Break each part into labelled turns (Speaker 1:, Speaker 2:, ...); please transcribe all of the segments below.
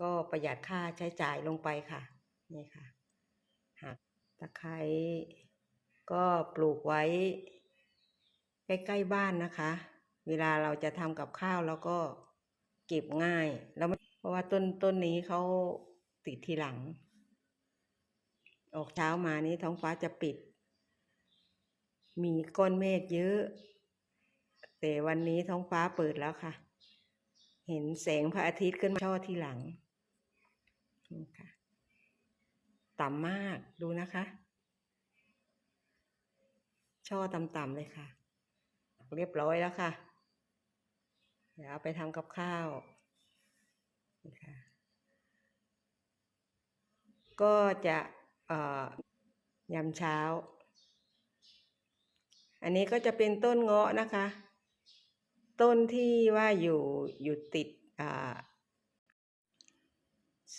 Speaker 1: ก็ประหยัดค่าใช้จ่ายลงไปค่ะ นี่ค่ะหักตะไคร้ก็ปลูกไว้ ใกล้ๆบ้านนะคะ เวลาเราจะทำกับข้าวแล้วก็เก็บง่าย แล้วเพราะว่าต้นต้นนี้เขาติดทีหลัง ออกเช้ามานี้ท้องฟ้าจะปิด มีก้อนเมฆเยอะ แต่วันนี้ท้องฟ้าเปิดแล้วค่ะ เห็นแสงพระอาทิตย์ขึ้นมาช่อที่หลัง นี่ค่ะ ต่ำมากดูนะคะ ช่อต่ำๆเลยค่ะ เรียบร้อยแล้วค่ะ เดี๋ยวเอาไปทำกับข้าวค่ะก็จะยำเช้า อันนี้ก็จะเป็นต้นเงาะนะคะ ต้นที่ว่าอยู่อยู่ติดอ่า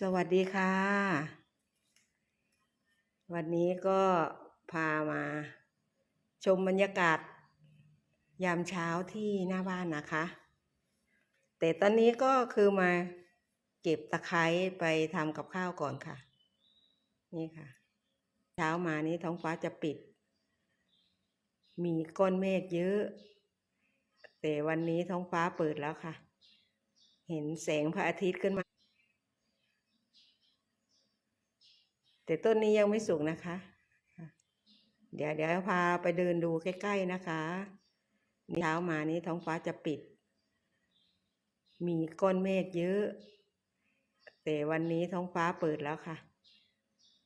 Speaker 1: สวัสดีค่ะ วันนี้ก็พามาชมบรรยากาศ ยามเช้าที่หน้าบ้านนะคะ แต่ตอนนี้ก็คือมาเก็บตะไคร้ไปทำกับข้าวก่อนค่ะ นี่ค่ะ เช้ามานี้ท้องฟ้าจะปิด มีก้อนเมฆเยอะ แต่วันนี้ท้องฟ้าเปิดแล้วค่ะ เห็นแสงพระอาทิตย์ขึ้นมา แต่ต้นนี้ยังไม่สุกนะคะ เดี๋ยวเดี๋ยวพาไปเดินดูใกล้ ๆนะคะนี่เช้ามานี้ท้องฟ้าจะปิด มีก้อนเมฆเยอะ แต่วันนี้ท้องฟ้าเปิดแล้วค่ะ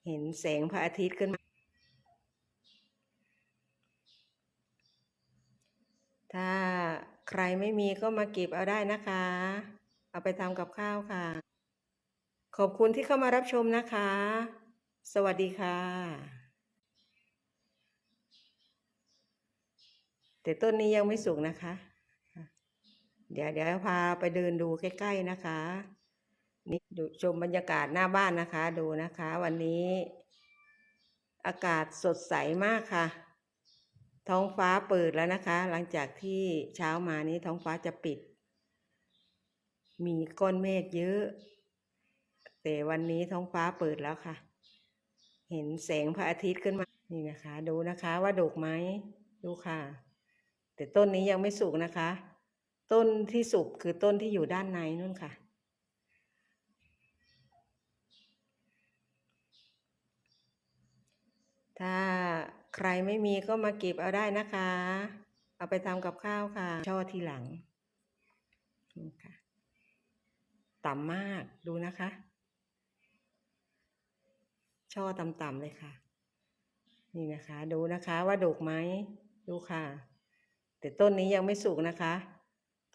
Speaker 1: เห็นแสงพระอาทิตย์ขึ้นมาถ้าใครไม่มีก็มาเก็บเอาได้นะคะ เอาไปทำกับข้าวค่ะ ขอบคุณที่เข้ามารับชมนะคะ สวัสดีค่ะ แต่ต้นนี้ยังไม่สุกนะคะ เดี๋ยวเดี๋ยวพาไปเดินดูใกล้ๆนะคะ นี่ดูชมบรรยากาศหน้าบ้านนะคะ ดูนะคะ วันนี้อากาศสดใสมากค่ะ ท้องฟ้าเปิดแล้วนะคะ หลังจากที่เช้ามานี้ท้องฟ้าจะปิด มีก้อนเมฆเยอะ แต่วันนี้ท้องฟ้าเปิดแล้วค่ะ เห็นแสงพระอาทิตย์ขึ้นมา นี่นะคะ ดูนะคะว่าดกไหมดูค่ะ แต่ต้นนี้ยังไม่สุกนะคะ ต้นที่สุกคือต้นที่อยู่ด้านในนู่นค่ะ ถ้าใครไม่มีก็มาเก็บเอาได้นะคะ เอาไปทำกับข้าวค่ะ ช่อทีหลังนี่ค่ะ ต่ำมากดูนะคะ ช่อต่ำๆเลยค่ะ นี่นะคะ ดูนะคะว่าดกไหมดูค่ะ แต่ต้นนี้ยังไม่สุกนะคะ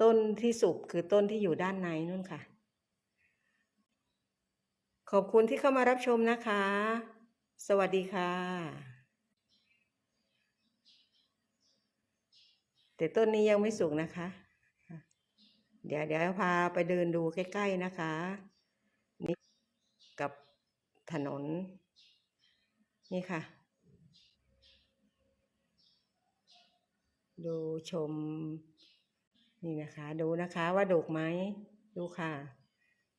Speaker 1: ต้นที่สุกคือต้นที่อยู่ด้านในนู่นค่ะ ขอบคุณที่เข้ามารับชมนะคะ สวัสดีค่ะ แต่ต้นนี้ยังไม่สุกนะคะ เดี๋ยวเดี๋ยวพาไปเดินดูใกล้ ๆนะคะ นี่กับถนน นี่ค่ะ ดูชม นี่นะคะ ดูนะคะว่าดกไหมดูค่ะ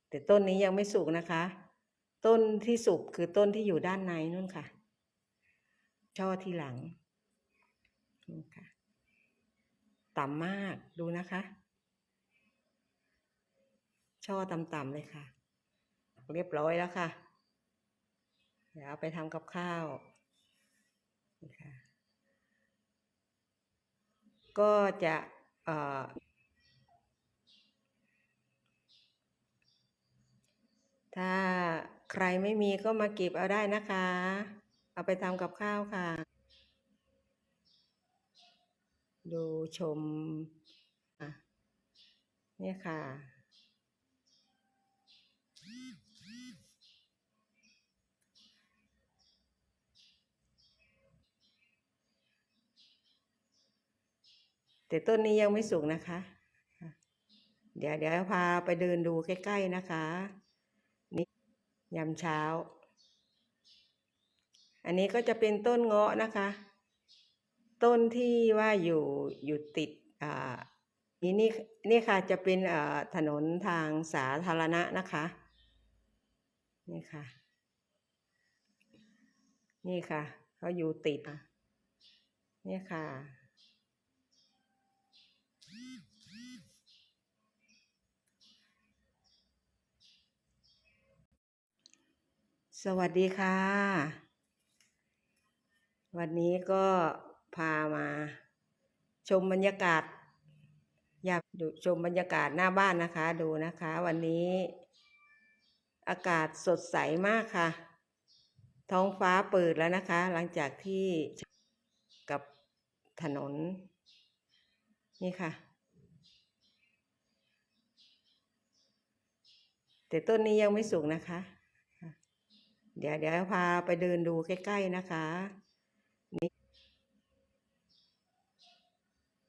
Speaker 1: แต่ต้นนี้ยังไม่สุกนะคะ ต้นที่สุกคือต้นที่อยู่ด้านในนู่นค่ะ ช่อที่หลังนี่ค่ะต่ำมากดูนะคะ ช่อต่ำๆเลยค่ะ เรียบร้อยแล้วค่ะ เดี๋ยวเอาไปทำกับข้าวนี่ค่ะก็จะเอ่อถ้าใครไม่มีก็มาเก็บเอาได้นะคะ เอาไปทำกับข้าวค่ะ ดูชม เนี่ยค่ะ แต่ต้นนี้ยังไม่สุกนะคะ เดี๋ยวเดี๋ยวพาไปเดินดูใกล้ๆนะคะ นี่ยามเช้า อันนี้ก็จะเป็นต้นเงาะนะคะ ต้นที่ว่าอยู่อยู่ติดอ่านี่นี่นี่ค่ะจะเป็นอ่าถนนทางสาธารณะนะคะ นี่ค่ะ นี่ค่ะเขาอยู่ติดนี่ค่ะ สวัสดีค่ะ วันนี้ก็พามาชมบรรยากาศ อยากดูชมบรรยากาศหน้าบ้านนะคะดูนะคะ วันนี้อากาศสดใสมากค่ะ ท้องฟ้าเปิดแล้วนะคะ หลังจากที่กับถนน นี่ค่ะ แต่ต้นนี้ยังไม่สุกนะคะ เดี๋ยวเดี๋ยวพาไปเดินดูใกล้ๆนะคะ นี่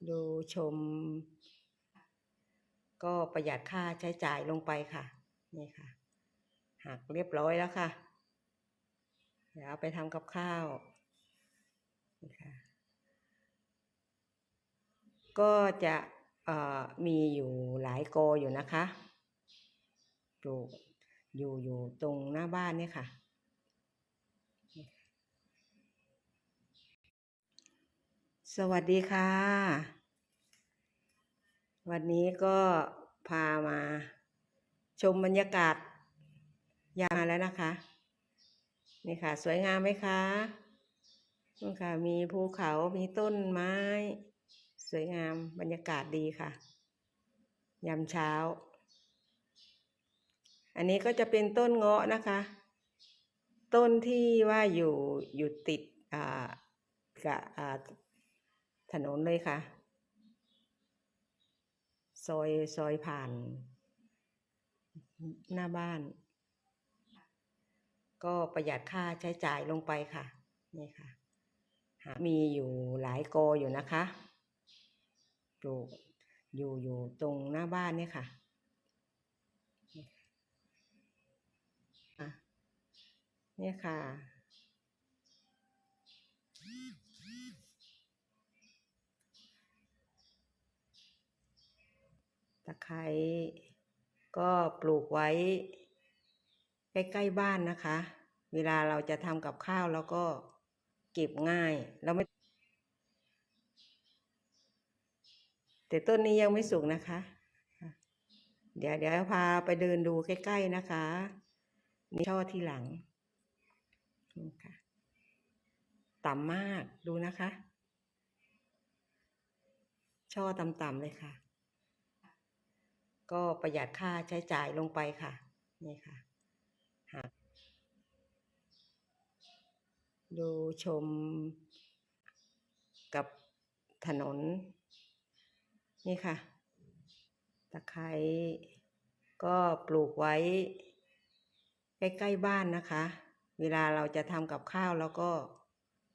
Speaker 1: ดูชม ก็ประหยัดค่าใช้จ่ายลงไปค่ะ นี่ค่ะ หักเรียบร้อยแล้วค่ะ เดี๋ยวเอาไปทำกับข้าวนี่ค่ะ ก็จะเอ่อมีอยู่หลายโกออยู่นะคะ ปลูกอยู่อยู่ตรงหน้าบ้านเนี่ยค่ะ สวัสดีค่ะ วันนี้ก็พามาชมบรรยากาศยามแล้วนะคะ นี่ค่ะ สวยงามไหมคะนี่ค่ะ มีภูเขามีต้นไม้ สวยงามบรรยากาศดีค่ะ ยามเช้า อันนี้ก็จะเป็นต้นเงาะนะคะ ต้นที่ว่าอยู่อยู่ติดอ่ากับอ่า ถนนเลยค่ะ ซอยซอยผ่าน หน้าบ้าน ก็ประหยัดค่าใช้จ่ายลงไปค่ะ นี่ค่ะ หามีอยู่หลายโกอยู่นะคะปลูกอยู่อยู่ตรงหน้าบ้านเนี่ยค่ะอะเนี่ยค่ะ ตะไคร้ก็ปลูกไว้ ใกล้ๆบ้านนะคะ เวลาเราจะทำกับข้าวแล้วก็เก็บง่ายแล้วไม่ แต่ต้นนี้ยังไม่สุกนะคะ เดี๋ยวเดี๋ยวพาไปเดินดูใกล้ๆนะคะนี่ช่อที่หลังนี่ค่ะต่ำมากดูนะคะ ช่อต่ำๆเลยค่ะ ก็ประหยัดค่าใช้จ่ายลงไปค่ะ นี่ค่ะหากดูชมกับถนน นี่ค่ะ ตะไคร้ก็ปลูกไว้ ใกล้ๆบ้านนะคะ เวลาเราจะทำกับข้าวแล้วก็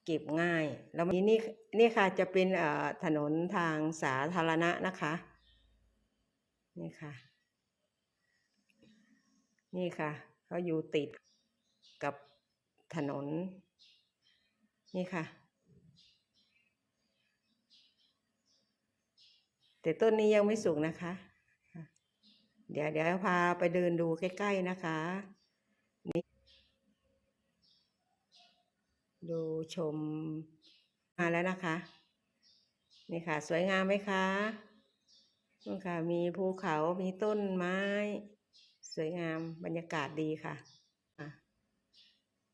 Speaker 1: เก็บง่าย แล้วนี้นี่นี่ค่ะจะเป็นถนนทางสาธารณะนะคะ นี่ค่ะ นี่ค่ะเขาอยู่ติดกับถนน นี่ค่ะ แต่ต้นนี้ยังไม่สุกนะคะ เดี๋ยวเดี๋ยวพาไปเดินดูใกล้ๆนะคะนี่ดูชมมาแล้วนะคะ นี่ค่ะ สวยงามไหมคะ นี่ค่ะ มีภูเขามีต้นไม้ สวยงามบรรยากาศดีค่ะ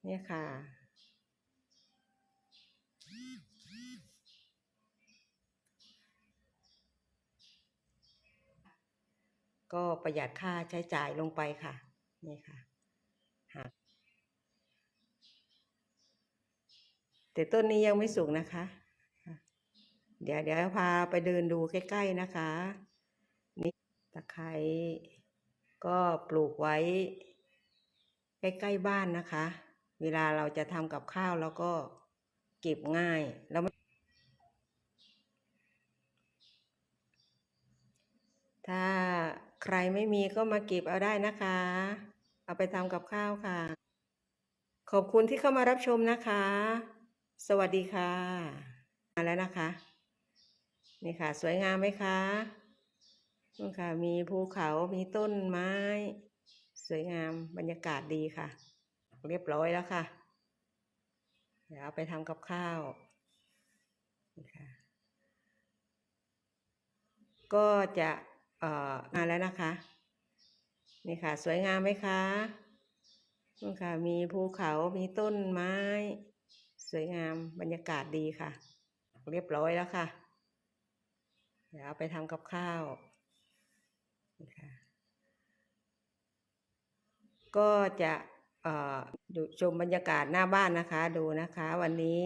Speaker 1: เนี่ยค่ะก็ประหยัดค่าใช้จ่ายลงไปค่ะ นี่ค่ะแต่ต้นนี้ยังไม่สุกนะคะ เดี๋ยวเดี๋ยวพาไปเดินดูใกล้ ๆ นะคะ ตะไคร้ก็ปลูกไว้ ใกล้ๆบ้านนะคะ เวลาเราจะทำกับข้าวแล้วก็เก็บง่ายแล้วถ้าใครไม่มีก็มาเก็บเอาได้นะคะ เอาไปทำกับข้าวค่ะ ขอบคุณที่เข้ามารับชมนะคะ สวัสดีค่ะ มาแล้วนะคะ นี่ค่ะ สวยงามไหมคะ นี่ค่ะ มีภูเขามีต้นไม้ สวยงามบรรยากาศดีค่ะ เรียบร้อยแล้วค่ะ เดี๋ยวเอาไปทำกับข้าวนี่ค่ะก็จะเอ่อมาแล้วนะคะ นี่ค่ะ สวยงามไหมคะนี่ค่ะ มีภูเขามีต้นไม้ สวยงามบรรยากาศดีค่ะ เรียบร้อยแล้วค่ะ เดี๋ยวเอาไปทำกับข้าวนี่ค่ะ ก็จะดูชมบรรยากาศหน้าบ้านนะคะดูนะคะ วันนี้